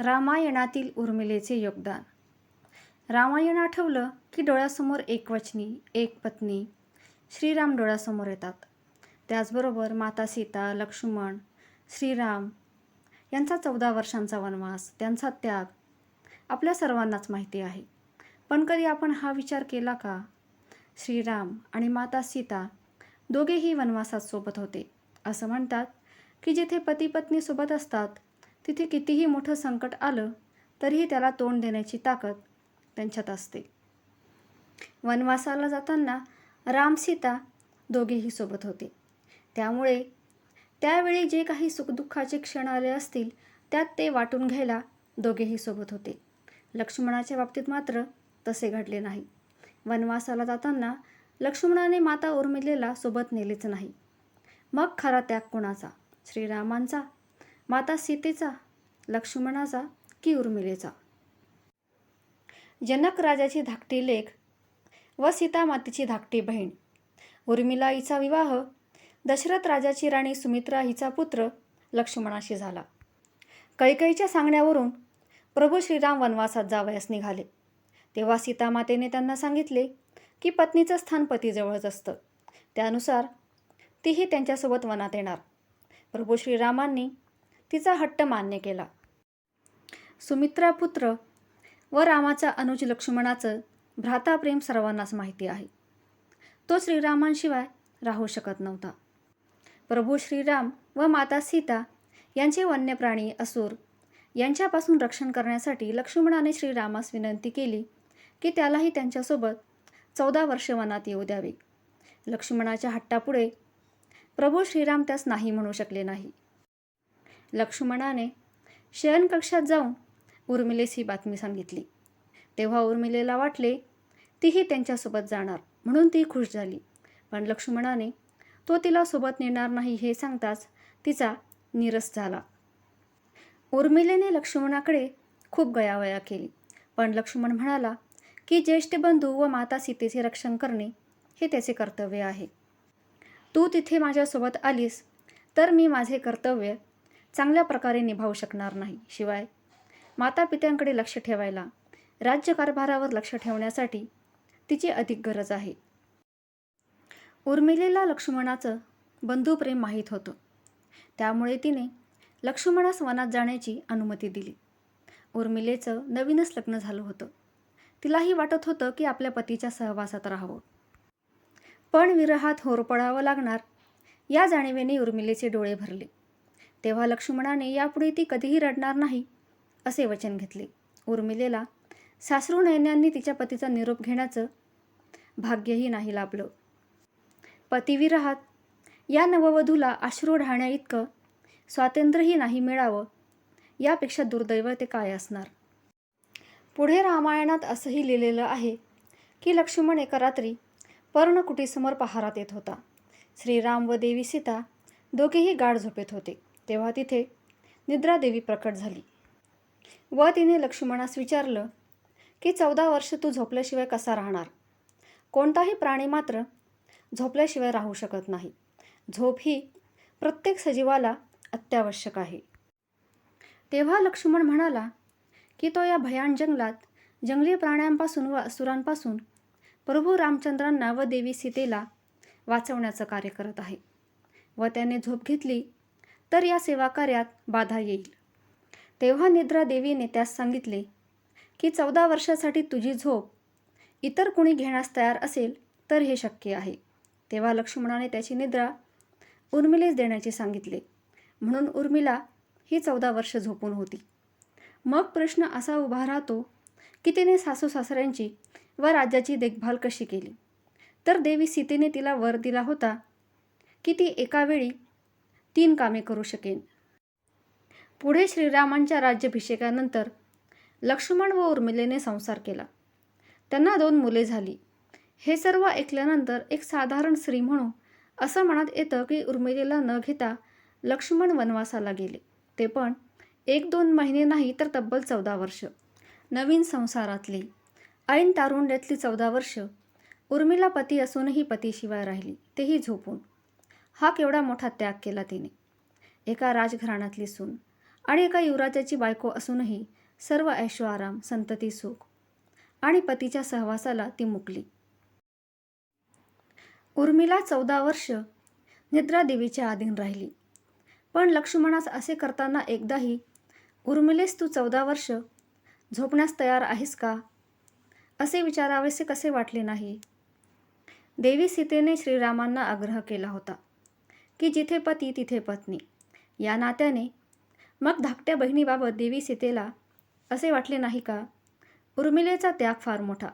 रामायणातील उर्मिलेचे योगदान. रामायण आठवलं की डोळ्यासमोर एक वचनी एक पत्नी श्रीराम डोळ्यासमोर येतात. त्याचबरोबर माता सीता लक्ष्मण श्रीराम यांचा चौदा वर्षांचा वनवास त्यांचा त्याग आपल्या सर्वांनाच माहिती आहे. पण कधी आपण हा विचार केला का? श्रीराम आणि माता सीता दोघेही वनवासात सोबत होते. असं म्हणतात की जिथे पती पत्नी सोबत असतात तिथे कितीही मोठं संकट आलं तरीही त्याला तोंड देण्याची ताकद त्यांच्यात असते. वनवासाला जाताना राम सीता दोघेही सोबत होते. त्यामुळे त्यावेळी जे काही सुखदुःखाचे क्षण आले असतील त्यात ते वाटून घ्यायला दोघेही सोबत होते. लक्ष्मणाच्या बाबतीत मात्र तसे घडले नाही. वनवासाला जाताना लक्ष्मणाने माता उर्मिलेला सोबत नेलेच नाही. मग खरा त्याग कोणाचा? श्रीरामांचा? माता सीतेचा लक्ष्मणाचा की उर्मिलेचा? जनक राजाची धाकटी लेख व सीतामातेची धाकटी बहीण. उर्मिला हिचा विवाह दशरथ राजाची राणी सुमित्रा हिचा पुत्र लक्ष्मणाशी झाला. कैकईच्या सांगण्यावरून प्रभू श्रीराम वनवासात जावयास निघाले. तेव्हा सीतामातेने त्यांना सांगितले की पत्नीचं स्थान पतीजवळच असतं. त्यानुसार तीही त्यांच्यासोबत वनात येणार. प्रभू श्रीरामांनी तिचा हट्ट मान्य केला. सुमित्रा पुत्र व रामाचा अनुज लक्ष्मणाचं भ्राताप्रेम सर्वांनाच माहिती आहे. तो श्रीरामांशिवाय राहू शकत नव्हता. प्रभू श्रीराम व माता सीता यांचे वन्यप्राणी असुर यांच्यापासून रक्षण करण्यासाठी लक्ष्मणाने श्रीरामास विनंती केली की त्यालाही त्यांच्यासोबत चौदा वर्षे वनात येऊ द्यावे. लक्ष्मणाच्या हट्टापुढे प्रभू श्रीराम त्यास नाही म्हणू शकले नाही. लक्ष्मणाने शयनकक्षात जाऊन उर्मिलेस ही बातमी सांगितली. तेव्हा उर्मिलेला वाटले तीही त्यांच्यासोबत जाणार म्हणून ती खुश झाली. पण लक्ष्मणाने तो तिला सोबत नेणार नाही हे सांगताच तिचा निरस झाला. उर्मिलेने लक्ष्मणाकडे खूप गयावया केली. पण लक्ष्मण म्हणाला की ज्येष्ठ बंधू व माता सीतेचे रक्षण करणे हे त्याचे कर्तव्य आहे. तू तिथे माझ्यासोबत आलीस तर मी माझे कर्तव्य चांगल्या प्रकारे निभावू शकणार नाही. शिवाय माता पित्यांकडे लक्ष ठेवायला राज्यकारभारावर लक्ष ठेवण्यासाठी तिची अधिक गरज आहे. उर्मिलेला लक्ष्मणाचं बंधुप्रेम माहीत होतं. त्यामुळे तिने लक्ष्मणास वनात जाण्याची अनुमती दिली. उर्मिलेचं नवीनच लग्न झालं होतं. तिलाही वाटत होतं की आपल्या पतीच्या सहवासात राहावं. पण विरहात होरपडावं लागणार या जाणीवेने उर्मिलेचे डोळे भरले. तेव्हा लक्ष्मणाने यापुढे ती कधीही रडणार नाही असे वचन घेतले. उर्मिलेला सासरू नयन्यांनी तिच्या पतीचा निरोप घेण्याचं भाग्यही नाही लाभलं. पतिविरहात या नववधूला अश्रू ढाळण्या इतकं स्वातंत्र्यही नाही मिळावं यापेक्षा दुर्दैव ते काय असणार? पुढे रामायणात असंही लिहिलेलं आहे की लक्ष्मण एका रात्री पर्णकुटीसमोर पहारात येत होता. श्रीराम व देवी सीता दोघेही गाढ झोपेत होते. तेव्हा तिथे निद्रादेवी प्रकट झाली. व तिने लक्ष्मणास विचारलं की चौदा वर्ष तू झोपल्याशिवाय कसा राहणार? कोणताही प्राणी मात्र झोपल्याशिवाय राहू शकत नाही. झोप ही प्रत्येक सजीवाला अत्यावश्यक आहे. तेव्हा लक्ष्मण म्हणाला की तो या भयान जंगलात जंगली प्राण्यांपासून व असुरांपासून प्रभू रामचंद्रांना व देवी सीतेला वाचवण्याचं कार्य करत आहे. व त्याने झोप घेतली तर या सेवाकार्यात बाधा येईल. तेव्हा निद्रा देवीने त्यास सांगितले की चौदा वर्षासाठी तुझी झोप इतर कुणी घेण्यास तयार असेल तर हे शक्य आहे. तेव्हा लक्ष्मणाने त्याची निद्रा उर्मिलेस देण्याचे सांगितले. म्हणून उर्मिला ही चौदा वर्ष झोपून होती. मग प्रश्न असा उभा राहतो की तिने सासू सासऱ्यांची व राज्याची देखभाल कशी केली? तर देवी सीतेने तिला वर दिला होता की ती एकावेळी तीन कामे करू शकेन. पुढे श्रीरामांच्या राज्याभिषेकानंतर लक्ष्मण व उर्मिलेने संसार केला. त्यांना दोन मुले झाली. हे सर्व ऐकल्यानंतर एक साधारण स्त्री म्हणून असं मनात येतं की उर्मिलेला न घेता लक्ष्मण वनवासाला गेले. ते पण एक दोन महिने नाही तर तब्बल चौदा वर्ष. नवीन संसारातली ऐन तारुंड्यातली चौदा वर्ष उर्मिला पती असूनही पतीशिवाय राहिली. तेही झोपून. हा केवढा मोठा त्याग केला तिने. एका राजघराण्यातली सून आणि एका युवराजाची बायको असूनही सर्व ऐशो आराम संतती सुख आणि पतीच्या सहवासाला ती मुकली. उर्मिला चौदा वर्ष निद्रादेवीच्या अधीन राहिली. पण लक्ष्मणास असे करताना एकदाही उर्मिलेस तू चौदा वर्ष झोपण्यास तयार आहेस का? असे विचारावेसे कसे वाटले नाही? देवी सीतेने श्रीरामांना आग्रह केला होता. की जिथे पती तिथे पत्नी. या नात्याने मग धाकट्या बहिणीबाबत देवी सीतेला असे वाटले नाही का? उर्मिलेचा त्याग फार मोठा.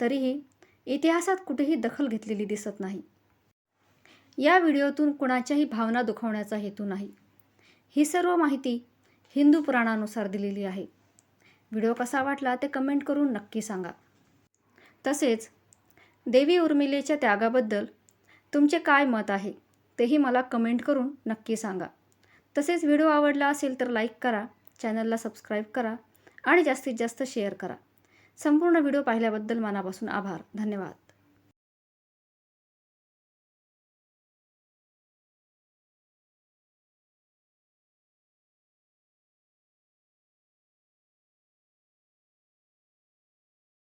तरीही इतिहासात कुठेही दखल घेतलेली दिसत नाही. या व्हिडिओतून कुणाच्याही भावना दुखवण्याचा हेतू नाही. ही सर्व माहिती हिंदू पुराणानुसार दिलेली आहे. व्हिडिओ कसा वाटला ते कमेंट करून नक्की सांगा. तसेच देवी उर्मिलेच्या त्यागाबद्दल तुमचे काय मत आहे? तेही मला कमेंट करून नक्की सांगा. तसेच व्हिडिओ आवडला असेल तर लाईक करा चॅनलला सबस्क्राईब करा आणि जास्तीत जास्त शेअर करा. संपूर्ण व्हिडिओ पाहिल्याबद्दल मनापासून आभार. धन्यवाद.